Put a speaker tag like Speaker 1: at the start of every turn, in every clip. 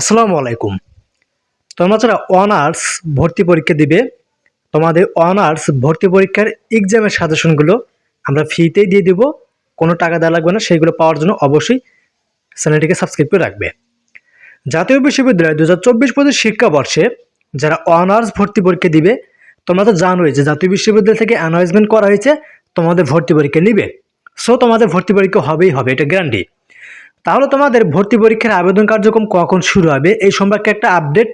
Speaker 1: আসসালামু আলাইকুম। তোমরা যারা অনার্স ভর্তি পরীক্ষা দিবে, তোমাদের অনার্স ভর্তি পরীক্ষার এক্সামের সাজেশনগুলো আমরা ফ্রিতেই দিয়ে দেবো। কোনো টাকা দেওয়া লাগবে না, সেইগুলো পাওয়ার জন্য অবশ্যই চ্যানেলটিকে সাবস্ক্রাইব করে রাখবে। জাতীয় বিশ্ববিদ্যালয় দু হাজার চব্বিশ পঁচিশ শিক্ষাবর্ষে যারা অনার্স ভর্তি পরীক্ষা দিবে, তোমরা তো জানোই যে জাতীয় বিশ্ববিদ্যালয় থেকে অ্যানাউন্সমেন্ট করা হয়েছে, তোমাদের ভর্তি পরীক্ষা নিবে। সো তোমাদের ভর্তি পরীক্ষা হবেই হবে, এটা গ্যারান্টি তাহলে তোমাদের ভর্তি পরীক্ষার আবেদন কার্যক্রম কখন শুরু হবে? এই সম্পর্কে একটা আপডেট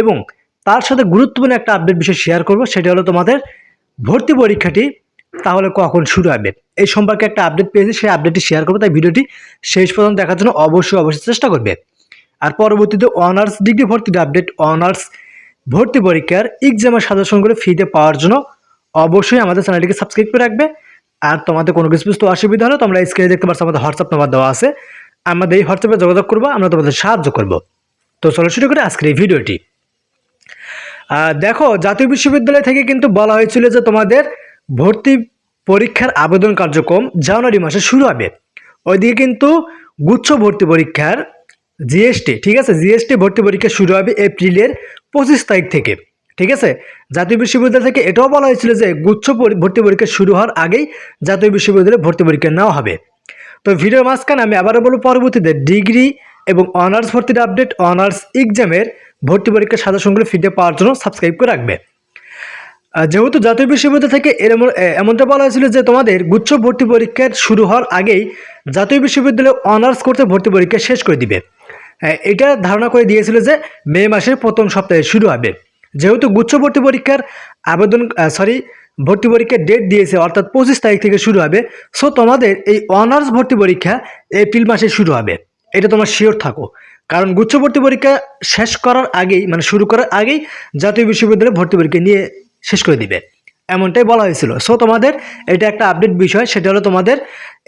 Speaker 1: এবং তার সাথে গুরুত্বপূর্ণ একটা আপডেট বিষয় শেয়ার করব, সেটা হলো তোমাদের ভর্তি পরীক্ষাটি তাহলে কখন শুরু হবে? এই সম্পর্কে একটা আপডেট পেয়েছি, সেই আপডেটটি শেয়ার করব, তাই ভিডিওটি শেষ পর্যন্ত দেখার জন্য অবশ্যই অবশ্যই চেষ্টা করবে। আর পরবর্তীতে অনার্স ডিগ্রি ভর্তির আপডেট অনার্স ভর্তি পরীক্ষার এক্সামের সাজেশনগুলো ফ্রিতে পাওয়ার জন্য অবশ্যই আমাদের চ্যানেলটিকে সাবস্ক্রাইব করে রাখবে। আর তোমাদের কোনো কিছু বুঝতে অসুবিধা হলে তোমরা স্ক্রিনে দেখতে পাচ্ছ আমাদের হোয়াটসঅ্যাপ নাম্বার দেওয়া আছে। আমাদের এই হোয়াটসঅ্যাপে যোগাযোগ করব, আমরা তোমাদের সাহায্য করব। তো চলো শুরু করে আজকের এই ভিডিওটি। দেখো, জাতীয় বিশ্ববিদ্যালয় থেকে কিন্তু বলা হয়েছিল যে তোমাদের ভর্তি পরীক্ষার আবেদন কার্যক্রম জানুয়ারি মাসে শুরু হবে। ওইদিকে কিন্তু গুচ্ছ ভর্তি পরীক্ষার জিএসটি, ঠিক আছে? জিএসটি ভর্তি পরীক্ষা শুরু হবে এপ্রিলের পঁচিশ তারিখ থেকে, ঠিক আছে? জাতীয় বিশ্ববিদ্যালয় থেকে এটাও বলা হয়েছিল যে গুচ্ছ ভর্তি পরীক্ষা শুরু হওয়ার আগেই জাতীয় বিশ্ববিদ্যালয়ে ভর্তি পরীক্ষা নেওয়া হবে। তো ভিডিওর মাঝখানে আমি আবারও বলব, পরবর্তীতে ডিগ্রি এবং অনার্স ভর্তির আপডেট, অনার্স এক্সামের ভর্তি পরীক্ষার সাজেশনগুলো ফিডে পাওয়ার জন্য সাবস্ক্রাইব করে রাখবে। যেহেতু জাতীয় বিশ্ববিদ্যালয় থেকে এরম- এমনটা বলা হয়েছিল যে তোমাদের গুচ্ছ ভর্তি পরীক্ষার শুরু হওয়ার আগেই জাতীয় বিশ্ববিদ্যালয়ে অনার্স করতে ভর্তি পরীক্ষা শেষ করে দিবে। এটা ধারণা করে দিয়েছিল যে মে মাসের প্রথম সপ্তাহে শুরু হবে। যেহেতু গুচ্ছ ভর্তি পরীক্ষার আবেদন সরি ভর্তি পরীক্ষার ডেট দিয়েছে, অর্থাৎ পঁচিশ তারিখ থেকে শুরু হবে। সো তোমাদের এই অনার্স ভর্তি পরীক্ষা এপ্রিল মাসে শুরু হবে। এটা তোমার শিওর থাকো। কারণ গুচ্ছ ভর্তি পরীক্ষা শেষ করার আগেই মানে শুরু করার আগেই জাতীয় বিশ্ববিদ্যালয়ে ভর্তি পরীক্ষা নিয়ে শেষ করে দিবে। এমনটাই বলা হয়েছিল। সো তোমাদের এটা একটা আপডেট বিষয়। সেটা হলো তোমাদের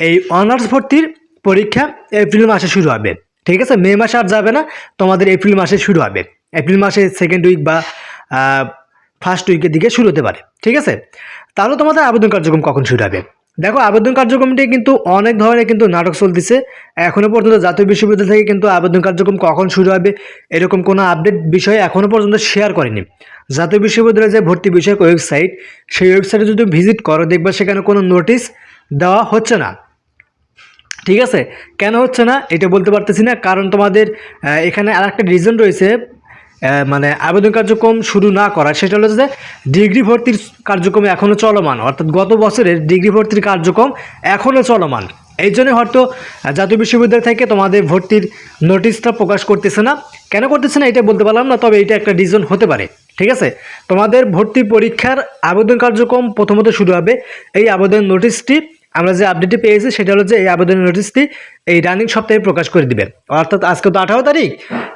Speaker 1: এই অনার্স ভর্তির পরীক্ষা এপ্রিল মাসে শুরু হবে। ঠিক আছে? মে মাসে আর যাবে না। তোমাদের এপ্রিল মাসে শুরু হবে। এপ্রিল মাসে সেকেন্ড উইক বা ফার্স্ট উইকের দিকে শুরু হতে পারে, ঠিক আছে? তাহলে তোমাদের আবেদন কার্যক্রম কখন শুরু হবে? দেখো, আবেদন কার্যক্রমটি কিন্তু অনেক ধরনের কিন্তু নাটক চলতেছে। এখনও পর্যন্ত জাতীয় বিশ্ববিদ্যালয় থেকে কিন্তু আবেদন কার্যক্রম কখন শুরু হবে, এরকম কোনো আপডেট বিষয় এখনও পর্যন্ত শেয়ার করেনি। জাতীয় বিশ্ববিদ্যালয়ের যে ভর্তি বিষয়ক ওয়েবসাইট সেই ওয়েবসাইটে যদি ভিজিট করো, দেখবে সেখানে কোনো নোটিশ দেওয়া হচ্ছে না। ঠিক আছে? কেন হচ্ছে না? এটা বলতে পারতেছি না, কারণ তোমাদের এখানে আর একটা রিজন রয়েছে। মানে আবেদন কার্যক্রম শুরু না করা সেটা হলো যে ডিগ্রি ভর্তির কার্যক্রম এখনও চলমান, অর্থাৎ গত বছরের ডিগ্রি ভর্তির কার্যক্রম এখনও চলমান। এই জন্য হয়তো জাতীয় বিশ্ববিদ্যালয় থেকে তোমাদের ভর্তির নোটিশটা প্রকাশ করতেছে না। কেন করতেছে না এটা বলতে পারলাম না, তবে এটা একটা রিজন হতে পারে, ঠিক আছে? তোমাদের ভর্তি পরীক্ষার আবেদন কার্যক্রম প্রথমত শুরু হবে এই আবেদন নোটিশটি, আমরা যে আপডেটটি পেয়েছি সেটা হলো যে এই আবেদনের নোটিশটি এই রানিং সপ্তাহে প্রকাশ করে দিবে। অর্থাৎ আজকে তো আঠারো তারিখ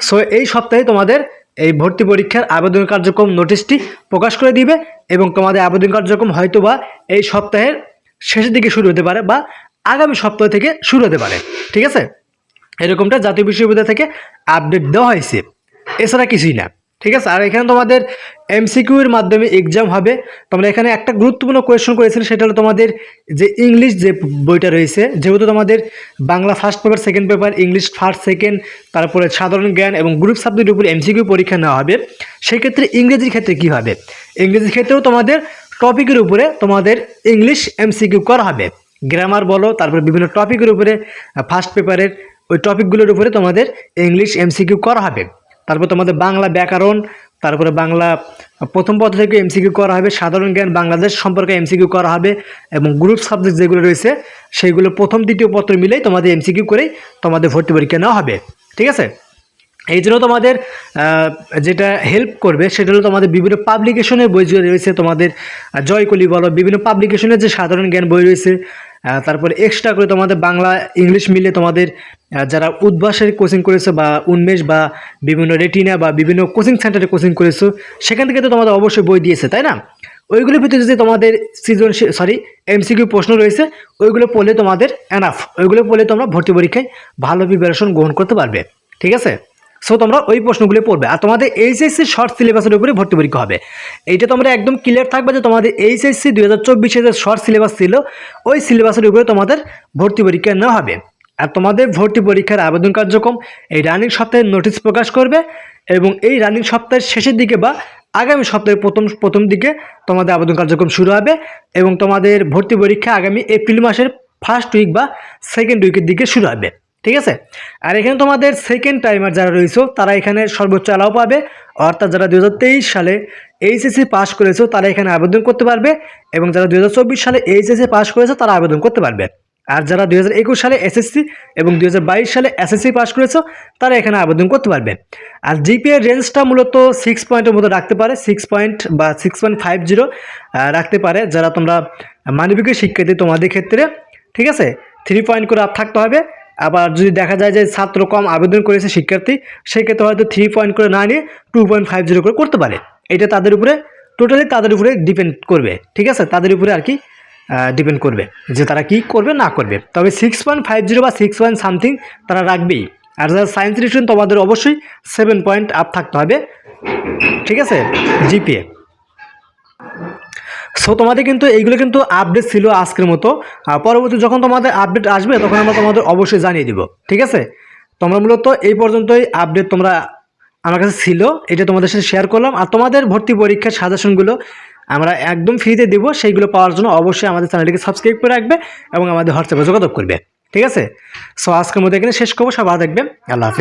Speaker 1: সো এই সপ্তাহে তোমাদের এই ভর্তি পরীক্ষার আবেদন কার্যক্রম নোটিশটি প্রকাশ করে দিবে এবং তোমাদের আবেদন কার্যক্রম হয়তো বা এই সপ্তাহের শেষের দিকে শুরু হতে পারে বা আগামী সপ্তাহ থেকে শুরু হতে পারে। ঠিক আছে? এরকমটা জাতীয় বিশ্ববিদ্যালয় থেকে আপডেট দেওয়া হয়েছে। এছাড়া কিছুই না। ঠিক আছে? আর এখানে তোমাদের এমসিকিউ এর মাধ্যমে এক্সাম হবে। তোমরা এখানে একটা গুরুত্বপূর্ণ কোয়েশ্চন করেছিলে, সেটা হলো তোমাদের যে ইংলিশ যে বইটা রয়েছে, যেহেতু তোমাদের Bangla first paper second paper English first second তারপরে সাধারণ জ্ঞান এবং গ্রুপ সাবজেক্টের উপর এমসিকিউ পরীক্ষা নেওয়া হবে। সেক্ষেত্রে ইংরেজির ক্ষেত্রে কী হবে? ইংরেজির ক্ষেত্রেও তোমাদের টপিকের উপরে তোমাদের ইংলিশ এমসিকিউ করা হবে। গ্রামার বলো, তারপরে বিভিন্ন টপিকের উপরে ফার্স্ট পেপারের ওই টপিকগুলোর উপরে তোমাদের ইংলিশ এমসিকিউ করা হবে। তারপর তোমাদের বাংলা ব্যাকরণ, তারপরে বাংলা, প্রথম পত্র থেকে এমসিকিউ করা হবে, সাধারণ জ্ঞান বাংলাদেশ সম্পর্কে এমসিকিউ করা হবে এবং গ্রুপ সাবজেক্ট যেগুলো রয়েছে সেইগুলো প্রথম, দ্বিতীয় পত্র মিলেই তোমাদের এমসিকিউ করেই তোমাদের ভর্তি পরীক্ষা নেওয়া হবে, ঠিক আছে? এই জন্য তোমাদের যেটা হেল্প করবে সেটা হলো তোমাদের বিভিন্ন পাবলিকেশনের বই যে রয়েছে, তোমাদের জয়কলি বলো, বিভিন্ন পাবলিকেশনের যে সাধারণ জ্ঞান বই রয়েছে তারপরে এক্সট্রা করে তোমাদের বাংলা, ইংলিশ মিলে তোমাদের যারা উদ্ভাসের কোচিং করেছ বা উন্মেষ বা বিভিন্ন রেটিনা বা বিভিন্ন কোচিং সেন্টারে কোচিং করেছ, সেখান থেকে তো তোমাদের অবশ্যই বই দিয়েছে, তাই না? ওইগুলোর ভিতরে যদি তোমাদের সৃজনশীল সরি এমসিকিউ প্রশ্ন রয়েছে, ওইগুলো পড়লে তোমাদের এনাফ ওইগুলো পড়লে তোমরা ভর্তি পরীক্ষায় ভালো প্রিপারেশন গ্রহণ করতে পারবে, ঠিক আছে? সো তোমরা ওই প্রশ্নগুলো পড়বে আর তোমাদের এইচএসসি শর্ট সিলেবাসের উপরে ভর্তি পরীক্ষা হবে। এইটা তোমরা একদম ক্লিয়ার থাকবে যে তোমাদের এইচএসসি দুই হাজার চব্বিশে যে শর্ট সিলেবাস ছিল, ওই সিলেবাসের উপরে তোমাদের ভর্তি পরীক্ষা নেওয়া হবে। আর তোমাদের ভর্তি পরীক্ষার আবেদন কার্যক্রম এই রানিং সপ্তাহে নোটিশ প্রকাশ করবে এবং এই রানিং সপ্তাহের শেষের দিকে বা আগামী সপ্তাহের প্রথম প্রথম দিকে তোমাদের আবেদন কার্যক্রম শুরু হবে এবং তোমাদের ভর্তি পরীক্ষা আগামী এপ্রিল মাসের ফার্স্ট উইক বা সেকেন্ড উইকের দিকে শুরু হবে। ঠিক আছে? আর এখানে তোমাদের সেকেন্ড টাইমার যারা রয়েছে, তারা এখানে সর্বোচ্চ অ্যালাউ পাবে। অর্থাৎ যারা দুই হাজার তেইশ সালে এইচএসসি পাস করেছ, তারা এখানে আবেদন করতে পারবে এবং যারা দুই হাজার চব্বিশ সালে এইচএসসি পাস করেছ, তারা আবেদন করতে পারবে। আর যারা দু হাজার একুশ সালে এসএসসি এবং দু হাজার বাইশ সালে এসএসসি পাস করেছ, তারা এখানে আবেদন করতে পারবে। আর জিপিএ রেঞ্জটা মূলত সিক্স পয়েন্টের মতো রাখতে পারে সিক্স পয়েন্ট বা সিক্স পয়েন্ট ফাইভ জিরো রাখতে পারে। যারা তোমরা মানবিকের শিক্ষার্থী, তোমাদের ক্ষেত্রে, ঠিক আছে? থ্রি পয়েন্ট করে আপ থাকতে হবে। আবার যদি দেখা যায় যে ছাত্র কম আবেদন করেছে শিক্ষার্থী, সেক্ষেত্রে হয়তো থ্রি পয়েন্ট করে না নিয়ে টু পয়েন্ট ফাইভ জিরো করে করতে পারে। এটা তাদের উপরে টোটালি তাদের উপরে ডিপেন্ড করবে, ঠিক আছে? তাদের উপরে আর কি ডিপেন্ড করবে যে তারা কি করবে, না করবে। তবে সিক্স পয়েন্ট ফাইভ জিরো বা সিক্স পয়েন্ট সামথিং তারা রাখবেই। আর যারা সায়েন্স স্টুডেন্ট তোমাদের অবশ্যই সেভেন পয়েন্ট আপ থাকতে হবে, ঠিক আছে? জিপিএ সো তোমাদের কিন্তু এইগুলো কিন্তু আপডেট ছিল আজকের মতো। আর পরবর্তী যখন তোমাদের আপডেট আসবে, তখন আমরা তোমাদের অবশ্যই জানিয়ে দিব। ঠিক আছে? তোমরা মূলত এই পর্যন্তই আপডেট তোমরা আমার কাছে ছিল। এটা তোমাদের সাথে শেয়ার করলাম। আর তোমাদের ভর্তি পরীক্ষার সাজেশনগুলো আমরা একদম ফ্রিতে দেবো। সেইগুলো পাওয়ার জন্য অবশ্যই আমাদের চ্যানেলটিকে সাবস্ক্রাইব করে রাখবে এবং আমাদের হোয়াটসঅ্যাপে যোগাযোগ করবে। ঠিক আছে? সো আজকের মধ্যে এখানে শেষ করব। সব থাকবে আল্লাহ হাফিজ।